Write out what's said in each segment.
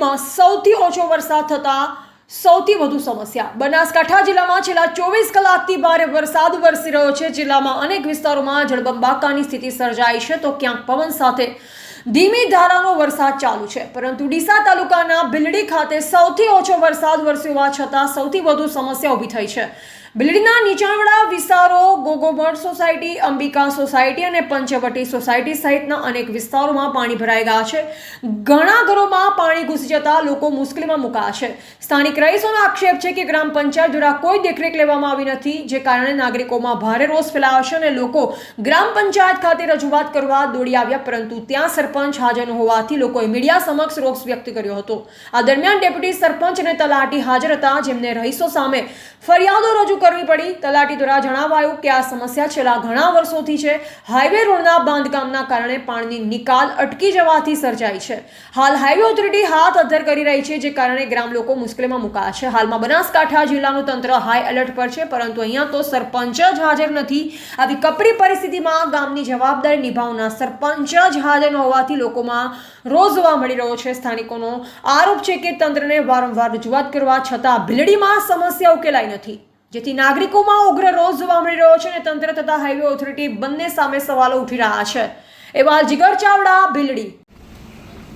બિલડીમાં સૌથી ઓછો વરસાદ થતા સૌથી વધુ સમસ્યા. બનાસકાંઠા જિલ્લામાં છેલ્લા ચોવીસ કલાકથી ભારે વરસાદ વરસી રહ્યો છે. જિલ્લામાં અનેક વિસ્તારોમાં જળબંબાકાની સ્થિતિ સર્જાઈ છે તો ક્યાંક પવન સાથે ધીમી ધારાનો વરસાદ ચાલુ છે. પરંતુ ડીસા તાલુકાના ભીલડી ખાતે સૌથી ઓછો વરસાદ વરસ્યો હોવા છતાં સૌથી વધુ સમસ્યા ઊભી થઈ છે. બિલડીના નીચાણવાળા વિસ્તારો ગોગોમઠ સોસાયટી, અંબિકા સોસાયટી અને પંચવટી સોસાયટી સહિતના અનેક વિસ્તારોમાં પાણી ભરાઈ ગયા છે. ઘણા ઘરોમાં પાણી ઘૂસી જતા લોકો મુશ્કેલીમાં મુકાયા છે. સ્થાનિક રહીશોનો આક્ષેપ છે કે ગ્રામ પંચાયત દ્વારા કોઈ દેખરેખ લેવામાં આવી નથી, જે કારણે નાગરિકોમાં ભારે રોષ ફેલાયો છે અને લોકો ગ્રામ પંચાયત ખાતે રજૂઆત કરવા દોડી આવ્યા, પરંતુ ત્યાં સરપંચ હાજર ન હોવાથી લોકોએ મીડિયા સમક્ષ રોષ વ્યક્ત કર્યો હતો. આ દરમિયાન ડેપ્યુટી સરપંચ અને તલાટી હાજર હતા, જેમને રહીશો સામે ફરિયાદો રજૂ કરવી પડી. તલાટી દ્વારા જણાવાયું કે આ સમસ્યા છેલ્લા ઘણા વર્ષોથી છે. હાઈવે રોડના બાંધકામના કારણે પાણીની નિકાલ અટકી જવાથી સર્જાઈ છે. હાલ હાઈવે ઓથોરિટી હાથ અધ્ધર કરી રહી છે, જે કારણે ગ્રામ લોકો મુશ્કેલીમાં મુકાયા છે. હાલમાં બનાસકાંઠા જિલ્લાનું તંત્ર હાઈ એલર્ટ પર છે, પરંતુ અહીંયા તો સરપંચ જ હાજર નથી. આવી કપરી પરિસ્થિતિમાં ગામની જવાબદારી નિભાવનાર સરપંચ જ હાજર હોવાથી લોકોમાં રોજ જોવા મળી રહ્યો છે. સ્થાનિકોનો આરોપ છે કે તંત્રને વારંવાર રજૂઆત કરવા છતાં ભીલડીમાં સમસ્યા ઉકેલાઈ નથી. જેથી નાગરિકોમાં ઉગ્ર રોષ જોવા મળી રહ્યો છે અને તંત્ર તથા હાઈવે ઓથોરિટી બંને સામે સવાલો ઉઠી રહ્યા છે. એવા જીગર ચાવડા ભીલડી.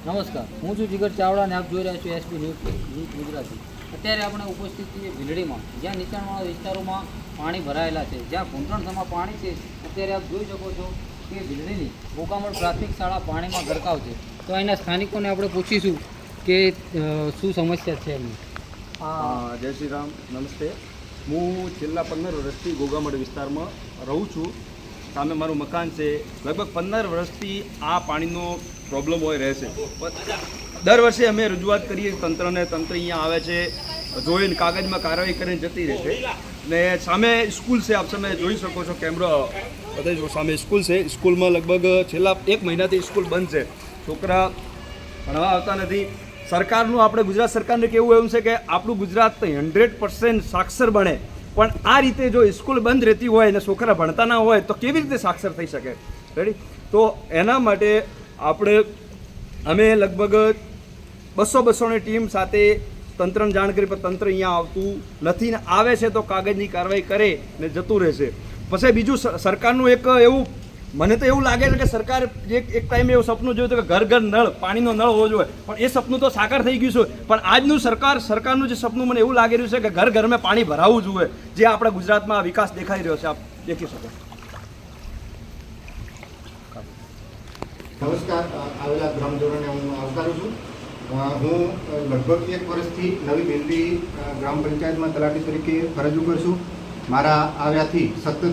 નમસ્કાર હું છું જીગર ચાવડા અને આપ જોઈ રહ્યા છો એસપી ન્યૂઝ ગુજરાતી. અત્યારે આપણે ઉપસ્થિત છીએ ભીલડીમાં. જ્યાં નીચાણવાળા વિસ્તારોમાં પાણી ભરાયેલા છે. જ્યાં ઘૂંટણસમાં પાણી છે. અત્યારે આપ જોઈ શકો છો કે ભીલડીની ગોકામણ પ્રાથમિક શાળા પાણીમાં ગરકાવ છે. તો અહીંના સ્થાનિકોને આપણે પૂછીશું કે શું સમસ્યા છે એમની? હા, જય શ્રી રામ. નમસ્તે. હું છેલ્લા પંદર વર્ષથી ગોગામડ વિસ્તારમાં રહું છું. સામે મારું મકાન છે. લગભગ પંદર વર્ષથી આ પાણીનો પ્રોબ્લેમ હોય રહેશે. દર વર્ષે અમે રજૂઆત કરીએ તંત્રને તંત્ર અહીંયા આવે છે, જોઈને કાગળમાં કાર્યવાહી કરીને જતી રહે છે. ને સામે સ્કૂલ છે, આપ તમે જોઈ શકો છો કેમેરો બધા સામે સ્કૂલ છે. સ્કૂલમાં લગભગ છેલ્લા એક મહિનાથી સ્કૂલ બંધ છે. છોકરા ભણવા આવતા નથી. સરકારનું, આપણે ગુજરાત સરકારને કેવું એવું છે કે આપણું ગુજરાત હંડ્રેડ પર્સન્ટ સાક્ષર બને. પણ આ રીતે જો સ્કૂલ બંધ રહેતી હોય અને છોકરા ભણતા ના હોય, તો કેવી રીતે સાક્ષર થઈ શકે? રેડી તો એના માટે આપણે, અમે લગભગ બસો બસોની ટીમ સાથે તંત્રને જાણ કરી, પણ તંત્ર અહીંયા આવતું નથી ને આવે છે તો કાગળની કાર્યવાહી કરે ને જતું રહેશે. પછી બીજું સરકારનું એક એવું મને તો એવું લાગે છે કે સરકાર એક એક ટાઈમે એવું સપનું જોયું હતું કે ઘર ઘર નળ, પાણીનો નળ હોવો જોઈએ. પણ એ સપનું તો સાકાર થઈ ગયું છે. પણ આજનું સરકાર સરકારનું જે સપનું મને એવું લાગી રહ્યું છે કે ઘર ઘરમાં પાણી ભરાવવું જોઈએ, જે આપણા ગુજરાતમાં વિકાસ દેખાઈ રહ્યો છે. આપ દેખી શકો. નમસ્કાર. આવેલા હું લગભગ એક વર્ષથી નવી દિલ્હી ગ્રામ પંચાયતમાં તલાટી તરીકે ફરજ ઉપર છું. મારા આવ્યાથી સતત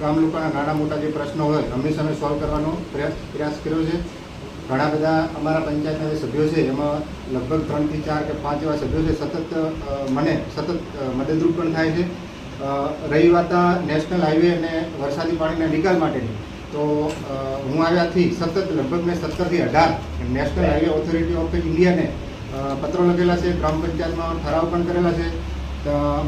ગામ લોકોના નાના મોટા જે પ્રશ્નો હોય હંમેશા અમે સોલ્વ કરવાનો પ્રયાસ કર્યો છે. ઘણા બધા અમારા પંચાયતના જે સભ્યો છે, એમાં લગભગ ત્રણથી ચાર કે પાંચ એવા સભ્યો છે, સતત મને સતત મદદરૂપ પણ થાય છે. રહી વાત નેશનલ હાઈવે અને વરસાદી પાણીના નિકાલ માટેની. તો હું આવ્યાથી સતત, લગભગ મેં સત્તરથી અઢાર નેશનલ હાઈવે ઓથોરિટી ઓફ ઇન્ડિયાને પત્રો લખેલા છે, ગ્રામ પંચાયતમાં ઠરાવ પણ કરેલા છે.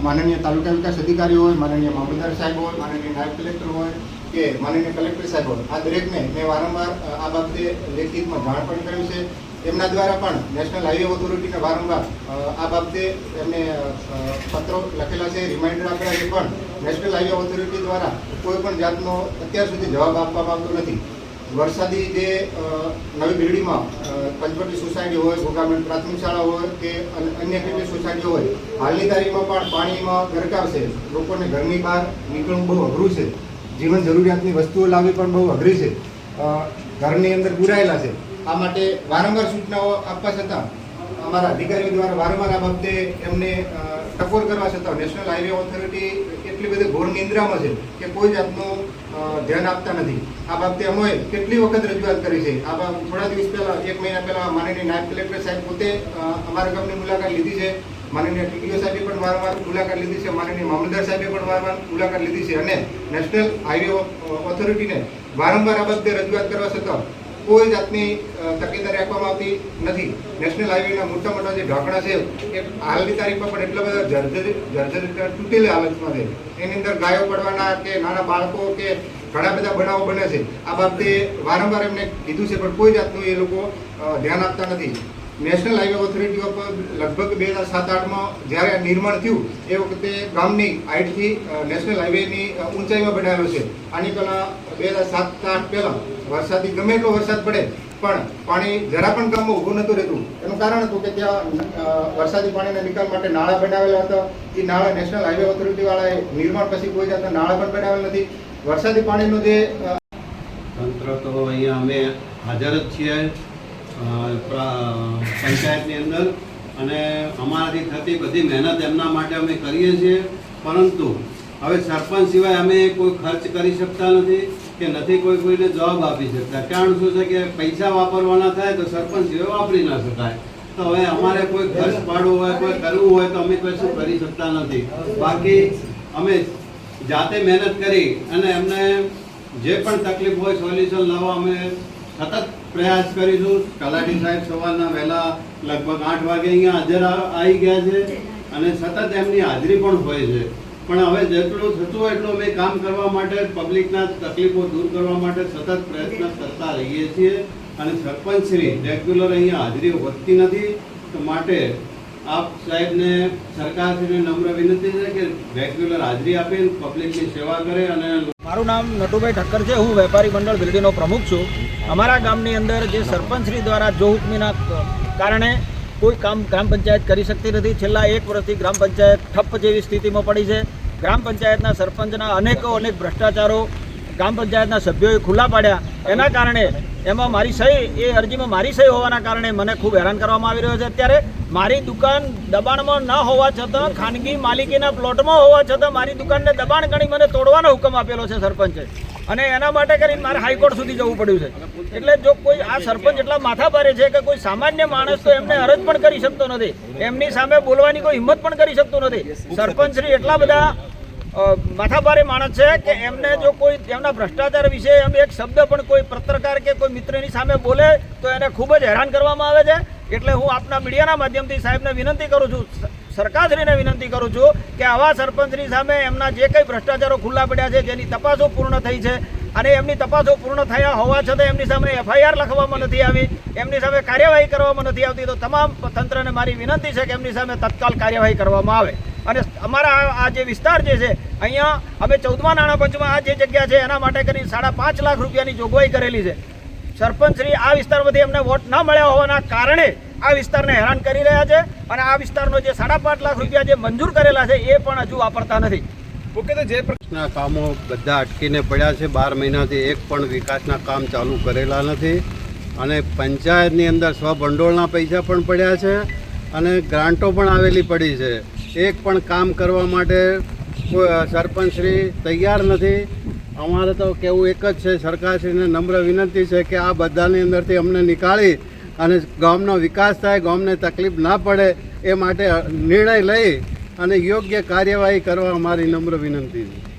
માનનીય તાલુકા વિકાસ અધિકારી હોય, માનનીય મામલતદાર સાહેબ હોય, માનનીય નાયબ કલેક્ટર હોય કે માનનીય કલેક્ટર સાહેબ હોય. આ દરેકને મેં વારંવાર આ બાબતે લેખિતમાં જાણ પણ કર્યું છે. એમના દ્વારા પણ નેશનલ હાઈવે ઓથોરિટીને વારંવાર આ બાબતે એમને પત્રો લખેલા છે. રિમાઇન્ડર આપેલા છે પણ નેશનલ હાઈવે ઓથોરિટી દ્વારા કોઈ પણ જાતનો અત્યાર સુધી જવાબ આપવામાં આવતો નથી. વરસાદી જે નવી બિલ્ડીમાં પંચવટી સોસાયટી હોય ગોગામણ પ્રાથમિક શાળા હોય કે અન- અન્ય કેટલી સોસાયટીઓ હોય, હાલની તારીખમાં પણ પાણીમાં ગરકાવ છે લોકોને ઘરની બહાર નીકળવું બહુ અઘરું છે. જીવન જરૂરિયાતની વસ્તુઓ લાવવી પણ બહુ અઘરી છે. ઘરની અંદર પુરાયેલા છે. આ માટે વારંવાર સૂચનાઓ આપવા છતાં, અમારા અધિકારીઓ દ્વારા વારંવાર આ બાબતે એમને ટકોર કરવા છતાં નેશનલ હાઈવે ઓથોરિટી એટલી બધી ઘોર નિંદ્રામાં છે કે કોઈ જાતનું ધ્યાન આપતા નથી. આ બાબતે અમે કેટલી વખત રજૂઆત કરી છે? આ થોડા દિવસ પહેલા, એક મહિના પહેલા માનનીય નાયબ કલેક્ટર સાહેબ પોતે અમારા ગામની મુલાકાત લીધી છે. માનનીય ટીડીઓ સાહેબે પણ વારંવાર મુલાકાત લીધી છે. માનનીય મામલતદાર સાહેબે પણ વારંવાર મુલાકાત લીધી છે. અને નેશનલ હાઈવે ઓથોરિટીને વારંવાર આ બાબતે રજૂઆત કરવા છતાં કોઈ જાતની તકેદારી રાખવામાં આવતી નથી. નેશનલ હાઈવેના મોટા મોટા જે ઢાંકણા છે, એ હાલની તારીખમાં પણ એટલા બધા જર્જરી જર્જરી તૂટેલી હાલતમાં છે. એની અંદર ગાયો પડવાના કે નાના બાળકો કે ઘણા બધા બનાવો બને છે. આ બાબતે વારંવાર એમને કીધું છે, પણ કોઈ જાતનું એ લોકો ધ્યાન આપતા નથી. નેશનલ હાઈવે ઓથોરિટી ઓફ લગભગ બે હજાર સાત આઠમાં જ્યારે નિર્માણ થયું, એ વખતે ગામની હાઇટથી નેશનલ હાઈવેની ઊંચાઈમાં બનાવેલો છે. આની પહેલાં બે હજાર સાત આઠ પહેલાં વરસાદથી ગમે એટલો વરસાદ પડે, પણ પાણી જરા પણ ગામમાં ઊભું નહોતું રહેતું. એનું કારણ હતું કે ત્યાં વરસાદી પાણીના નિકાલ માટે નાળા બનાવેલા હતા. એ નાળા નેશનલ હાઈવે ઓથોરિટીવાળાએ નિર્માણ પછી કોઈ જાતના નાળા પણ બનાવેલ નથી. વરસાદી પાણીનું જે તંત્ર તો અહીંયા અમે હાજર જ છીએ. પંચાયતની અંદર. અને અમારાથી થતી બધી મહેનત એમના માટે અમે કરીએ છીએ. પરંતુ હવે સરપંચ સિવાય અમે કોઈ ખર્ચ કરી શકતા નથી કે નથી કોઈ કોઈને જવાબ આપી શકતા. કારણ શું છે કે પૈસા વાપરવાના થાય તો સરપંચ સિવાય વાપરી ના શકાય. તો હવે અમારે કોઈ ખર્ચ પાડવો હોય, કોઈ કરવું હોય તો અમે કશું કરી શકતા નથી. બાકી અમે જાતે મહેનત કરી અને એમને જે પણ તકલીફ હોય સોલ્યુશન લાવવા અમે સતત પ્રયાસ કરીશું. તલાટી સાહેબ સવારના વહેલા લગભગ આઠ વાગે અહીંયા હાજર આવી ગયા છે અને સતત એમની હાજરી પણ હોય છે. પણ હવે જેટલું થતું એટલું અમે કામ કરવા માટે, પબ્લિકના તકલીફો દૂર કરવા માટે સતત પ્રયત્ન કરતા રહીએ છીએ. અને સરપંચશ્રી રેગ્યુલર અહીંયા હાજરી વધતી નથી. માટે આપ સાહેબને સરકારશ્રીને નમ્ર વિનંતી છે કે રેગ્યુલર હાજરી આપી પબ્લિકની સેવા કરે અને મારું નામ નટુભાઈ ઠક્કર છે. હું વેપારી મંડળ બિલ્ડીનો પ્રમુખ છું. અમારા ગામની અંદર જે સરપંચશ્રી દ્વારા જો હુકમીના કારણે કોઈ કામ ગ્રામ પંચાયત કરી શકતી નથી. છેલ્લા એક વર્ષથી ગ્રામ પંચાયત ઠપ્પ જેવી સ્થિતિમાં પડી છે. ગ્રામ પંચાયતના સરપંચના અનેકો અનેક ભ્રષ્ટાચારો ગ્રામ પંચાયતના સભ્યોએ ખુલ્લા પાડ્યા. એના કારણે એમાં મારી સહી, એ અરજીમાં મારી સહી હોવાના કારણે મને ખૂબ હેરાન કરવામાં આવી રહ્યો છે. અત્યારે મારી દુકાન દબાણમાં ન હોવા છતાં, ખાનગી માલિકીના પ્લોટમાં હોવા છતાં મારી દુકાનને દબાણ ગણી મને તોડવાનો હુકમ આપેલો છે સરપંચે. અને એના માટે કરીને મારે હાઈકોર્ટ સુધી જવું પડ્યું છે. એટલે જો કોઈ આ સરપંચ એટલા માથા ભારે છે કે કોઈ સામાન્ય માણસ તો એમને અરજ પણ કરી શકતો નથી. એમની સામે બોલવાની કોઈ હિંમત પણ કરી શકતો નથી. સરપંચ શ્રી એટલા બધા માથાભારે માણસ છે કે એમને જો કોઈ એમના ભ્રષ્ટાચાર વિશે એમ એક શબ્દ પણ કોઈ પત્રકાર કે કોઈ મિત્રની સામે બોલે તો એને ખૂબ જ હેરાન કરવામાં આવે છે. એટલે હું આપના મીડિયાના માધ્યમથી સાહેબને વિનંતી કરું છું. સરકારશ્રીને વિનંતી કરું છું કે આવા સરપંચની સામે એમના જે કંઈ ભ્રષ્ટાચારો ખુલ્લા પડ્યા છે, જેની તપાસો પૂર્ણ થઈ છે અને એમની તપાસો પૂર્ણ થયા હોવા છતાં એમની સામે એફઆઈઆર લખવામાં નથી આવી, એમની સામે કાર્યવાહી કરવામાં નથી આવતી, તો તમામ તંત્રને મારી વિનંતી છે કે એમની સામે તત્કાલ કાર્યવાહી કરવામાં આવે. અને અમારા આ- જે વિસ્તાર જે છે, અહીંયા અમે ચૌદમા નાણાપંચમાં આ જે જગ્યા છે, એના માટે કરી સાડા પાંચ લાખ રૂપિયાની જોગવાઈ કરેલી છે. સરપંચ શ્રી આ વિસ્તારમાંથી એમને વોટ ન મળ્યા હોવાના કારણે આ વિસ્તારને હેરાન કરી રહ્યા છે અને આ વિસ્તારનો જે સાડા પાંચ લાખ રૂપિયા જે મંજૂર કરેલા છે એ પણ હજુ વાપરતા નથી. જે વિકાસના કામો બધા અટકીને પડ્યા છે. બાર મહિનાથી એક પણ વિકાસના કામ ચાલુ કરેલા નથી. અને પંચાયતની અંદર સ્વભંડોળના પૈસા પણ પડ્યા છે અને ગ્રાન્ટો પણ આવેલી પડી છે. એક પણ કામ કરવા માટે સરપંચશ્રી તૈયાર નથી. અમારે તો કેવું એક જ છે સરકારશ્રીને નમ્ર વિનંતી છે કે આ બધાની અંદરથી અમને નીકાળી અને ગામનો વિકાસ થાય, ગામને તકલીફ ના પડે એ માટે નિર્ણય લઈ અને યોગ્ય કાર્યવાહી કરવા અમારી નમ્ર વિનંતી છે.